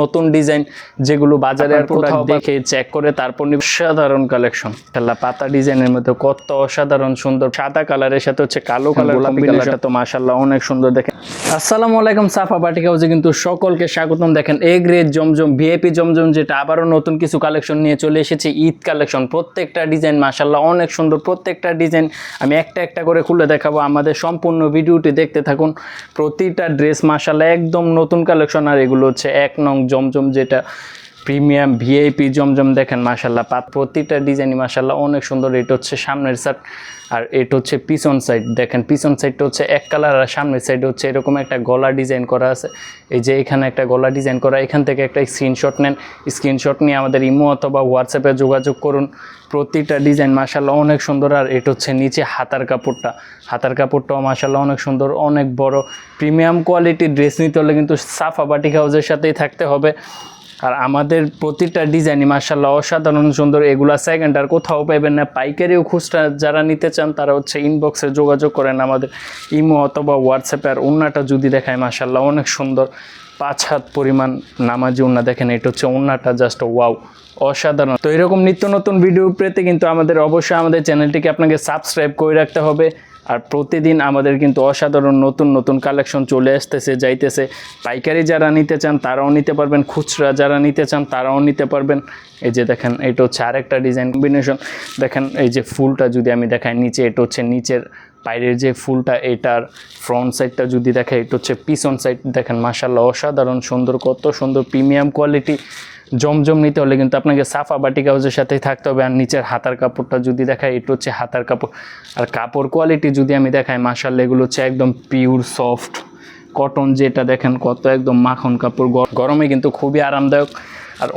নতুন ডিজাইন যেগুলো বাজারে আর কোথাও দেখে চেক করে তারপর নিব। সাধারণ কালেকশন খেলা পাতা ডিজাইনের মধ্যে কত অসাধারণ সুন্দর সাদা কালারের সাথে হচ্ছে কালো কালার কালারটা। তো মাশাল্লাহ অনেক সুন্দর দেখেন। আসসালামু আলাইকুম সাফা বাটিক হাউসে কিন্তু সকলকে স্বাগতম। দেখেন এ গ্রেড জমজম ভিআইপি জমজম যেটা আবারও নতুন কিছু কালেকশন নিয়ে চলে এসেছে। ঈদ কালেকশন প্রত্যেকটা ডিজাইন মাশাল্লাহ অনেক সুন্দর। প্রত্যেকটা ডিজাইন আমি একটা একটা করে খুলে দেখাবো। আমাদের সম্পূর্ণ ভিডিওটি দেখতে থাকুন। প্রতিটা ড্রেস মাশাল্লাহ একদম নতুন কালেকশন আর এগুলো হচ্ছে এক নং জমজম যেটা প্রিমিয়াম ভিআইপি জমজম দেখেন মাশাল্লাহ পাত প্রতিটা ডিজাইনই মাশাল্লাহ অনেক সুন্দর। এটা হচ্ছে সামনের সাইড আর এটা হচ্ছে পিছন সাইড দেখেন, পিছন সাইডটা হচ্ছে এক কালার আর সামনের সাইড হচ্ছে এরকম একটা গলা ডিজাইন করা আছে। এই যে এখানে একটা গলা ডিজাইন করা, এখান থেকে একটা স্ক্রিনশট নেন। স্ক্রিনশট নিয়ে আমাদের ইমো অথবা হোয়াটসঅ্যাপে যোগাযোগ করুন। প্রতিটা ডিজাইন মাশাল্লাহ অনেক সুন্দর, আর এটা হচ্ছে নিচে হাতার কাপড়টা। হাতার কাপড়টাও মাশাল্লাহ অনেক সুন্দর, অনেক বড়। প্রিমিয়াম কোয়ালিটির ড্রেস নিতে হলে কিন্তু সাফা বাটিক হাউসের সাথেই থাকতে হবে। আর আমাদের প্রতিটা ডিজাইনই মার্শাল্লাহ অসাধারণ সুন্দর, এগুলা সেকেন্ড আর কোথাও পাইবেন না। পাইকারিও খুচরা যারা নিতে চান, তারা হচ্ছে ইনবক্সে যোগাযোগ করেন আমাদের ইমো অথবা হোয়াটসঅ্যাপে আর ওন্নাটা যদি দেখায় মার্শাল্লাহ অনেক সুন্দর পাঁচ হাত পরিমাণ নামাজি ওন্না দেখেন। এটা হচ্ছে ওন্নাটা জাস্ট ওয়াও অসাধারণ। তো এরকম নিত্য নতুন ভিডিও পেতে কিন্তু আমাদের অবশ্যই আমাদের চ্যানেলটিকে আপনাকে সাবস্ক্রাইব করে রাখতে হবে। আর প্রতিদিন আমাদের কিন্তু অসাধারণ নতুন নতুন কালেকশন চলে আসতেছে, যাইতেছে। পাইকারি যারা নিতে চান, তারাও নিতে পারবেন। খুচরা যারা নিতে চান, তারাও নিতে পারবেন। এই যে দেখেন, এটা হচ্ছে আরেকটা ডিজাইন কম্বিনেশন দেখেন, এই যে ফুলটা যদি আমি দেখাই, নিচে এটা হচ্ছে নিচের বাইরের যে ফুলটা, এটার ফ্রন্ট সাইডটা যদি দেখাই এটা হচ্ছে পিছন সাইড দেখেন মাসাল্লাহ অসাধারণ সুন্দর, কত সুন্দর প্রিমিয়াম কোয়ালিটি জমজম নিতে হলে কিন্তু আপনাকে সাফা বাটিক হাউসের সাথেই থাকতে হবে। আর নিচের হাতার কাপড়টা যদি দেখাই, এটা হচ্ছে হাতার কাপড়। আর কাপড় কোয়ালিটি যদি আমি দেখাই মাসাল্লাহ এগুলো হচ্ছে একদম পিওর সফট কটন যেটা দেখেন, কত একদম মাখন কাপড় গরমে কিন্তু খুবই আরামদায়ক। আর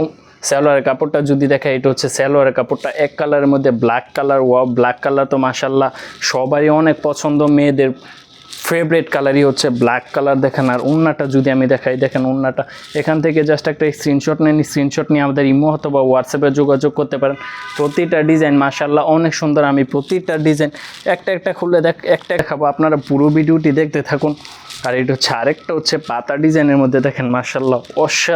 সালোয়ারের কাপড়টা যদি দেখাই, এটা হচ্ছে সালোয়ারের কাপড়টা। এক কালারের মধ্যে ব্ল্যাক কালার ওয়া ব্ল্যাক কালার তো মাসাল্লাহ সবারই অনেক পছন্দ, মেয়েদের ফেভারেট কালারই হচ্ছে ব্ল্যাক কালার দেখেন। আর উন্নাটা যদি আমি দেখাই, দেখেন উন্নাটা এখান থেকে জাস্ট একটা স্ক্রিনশট নেন স্ক্রিনশট নিয়ে আমাদের ইমো অথবা হোয়াটসঅ্যাপে যোগাযোগ করতে পারেন। প্রতিটা ডিজাইন মাশাল্লাহ অনেক সুন্দর। আমি প্রতিটা ডিজাইন একটা একটা খুলে দেখ, একটা দেখাবো। আপনারা পুরো ভিডিওটি দেখতে থাকুন। আর এটা হচ্ছে আরেকটা হচ্ছে পাতা ডিজাইনের মধ্যে দেখেন মাশাল্লাহ অসা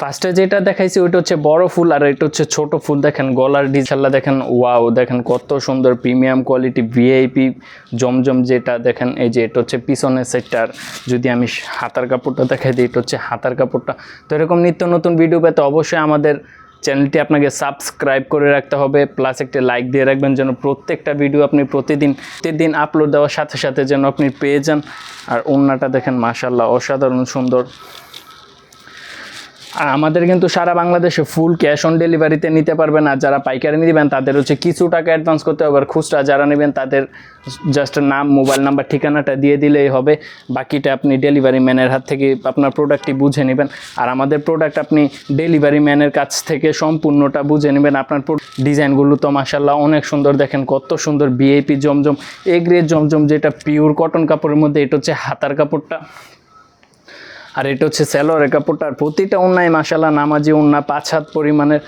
ফার্স্টে যেটা দেখাইছি, ওইটা হচ্ছে বড় ফুল আর এটা হচ্ছে ছোট ফুল। দেখেন গলার ডিজাইনটা দেখেন, ওয়াও, দেখেন কত সুন্দর প্রিমিয়াম কোয়ালিটি ভিআইপি জমজম যেটা, দেখেন এই যে এটা হচ্ছে পিছনের সেটটার যদি আমি হাতার কাপড়টা দেখাই দিই, এটা হচ্ছে হাতার কাপড়টা। তো এরকম নিত্য নতুন ভিডিও পেতে অবশ্যই আমাদের চ্যানেলটি আপনাকে সাবস্ক্রাইব করে রাখতে হবে প্লাস একটা লাইক দিয়ে রাখবেন যেন প্রত্যেকটা ভিডিও আপনি প্রতিদিন প্রতিদিন আপলোড দেওয়ার সাথে সাথে যেন আপনি পেয়ে যান। আর ওন্নাটা দেখেন মাশাল্লাহ অসাধারণ সুন্দর। আমাদের কিন্তু সারা বাংলাদেশে ফুল ক্যাশ অন ডেলিভারিতে নিতে পারবেন আর যারা পাইকারি নেবেন, তাদের হচ্ছে কিছু টাকা অ্যাডভান্স করতে হবে, আর খুচরা যারা নেবেন, তাদের জাস্ট নাম মোবাইল নাম্বার ঠিকানাটা দিয়ে দিলেই হবে। বাকিটা আপনি ডেলিভারি ম্যানের হাত থেকে আপনার প্রোডাক্টটি বুঝে নেবেন। আর আমাদের প্রোডাক্ট আপনি ডেলিভারি ম্যানের কাছ থেকে সম্পূর্ণটা বুঝে নেবেন। আপনার ডিজাইনগুলো তো মাসাল্লাহ অনেক সুন্দর। দেখেন কত সুন্দর বিএপি জমজম এ গ্রেড জমজম যেটা পিওর কটন কাপড়ের মধ্যে, এটা হচ্ছে হাতার কাপড়টা। আর এটা হচ্ছে স্যালোয়ারের কাপড়টা। আর প্রতিটা উন্নায় মাসালা নামাজি উন্না, পাঁচ হাত পরিমাণের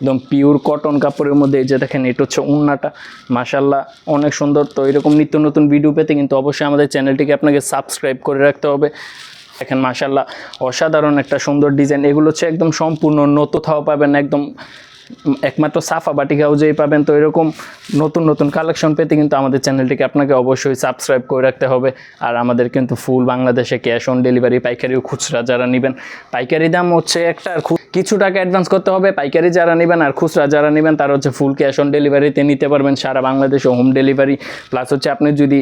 একদম পিওর কটন কাপড়ের মধ্যে যে দেখেন, এটা হচ্ছে উন্নাটা। মাসাল্লাহ অনেক সুন্দর। তো এরকম নিত্য নতুন ভিডিও পেতে কিন্তু অবশ্যই আমাদের চ্যানেলটিকে আপনাকে সাবস্ক্রাইব করে রাখতে হবে। দেখেন মাসাল্লাহ অসাধারণ একটা সুন্দর ডিজাইন এগুলো হচ্ছে একদম সম্পূর্ণ নতুন থাও পাবেন একদম একমাত্র সাফা বাটিক হাউজেই পাবেন। তো এরকম নতুন নতুন কালেকশন পেতে কিন্তু আমাদের চ্যানেলটিকে আপনাকে অবশ্যই সাবস্ক্রাইব করে রাখতে হবে। আর আমাদের কিন্তু ফুল বাংলাদেশে ক্যাশ অন ডেলিভারি পাইকারি খুচরা যারা নেবেন। পাইকারি দাম হচ্ছে একটা কিছু টাকা অ্যাডভান্স করতে হবে। পাইকারি যারা নেবেন আর খুচরা যারা নেবেন, তারা হচ্ছে ফুল ক্যাশ অন ডেলিভারিতে নিতে পারবেন সারা বাংলাদেশে হোম ডেলিভারি প্লাস হচ্ছে আপনি যদি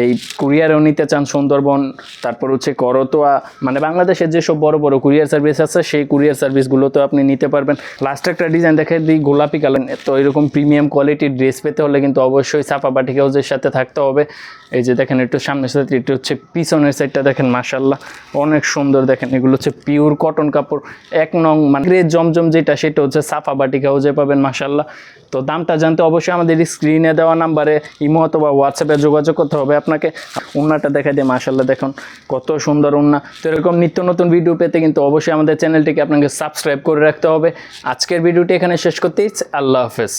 এই কুরিয়ারেও নিতে চান সুন্দরবন, তারপর হচ্ছে করতোয়া মানে বাংলাদেশের যেসব বড় বড় কুরিয়ার সার্ভিস আছে, সেই কুরিয়ার সার্ভিসগুলোতেও আপনি নিতে পারবেন। লাস্ট একটা ডিজাইন দেখে দিই, গোলাপি কালার। তো এরকম প্রিমিয়াম কোয়ালিটির ড্রেস পেতে হলে কিন্তু অবশ্যই সাফা বাটিক হাউসের সাথে থাকতে হবে। এই যে দেখেন একটু সামনের সাথে একটু হচ্ছে পিছনের সাইডটা দেখেন মাসাল্লাহ অনেক সুন্দর দেখেন, এগুলো হচ্ছে পিওর কটন কাপড়। এক নং মানে জমজম যেটা, সেটা হচ্ছে সাফা বাটিক হাউসে পাবেন মাসাল্লাহ তো দামটা জানতে অবশ্যই আমাদের স্ক্রিনে দেওয়া নাম্বারে ইমো অথবা হোয়াটসঅ্যাপে যোগাযোগ করতে হবে আপনাকে। উন্নাটা দেখা দিয়ে মাসাল্লাহ দেখুন কত সুন্দর উন্না। তো এরকম নিত্য নতুন ভিডিও পেতে কিন্তু অবশ্যই আমাদের চ্যানেলটিকে আপনাকে সাবস্ক্রাইব করে রাখতে হবে। আজকের ভিডিওটি এখানে শেষ করতেই আল্লাহ হাফেজ।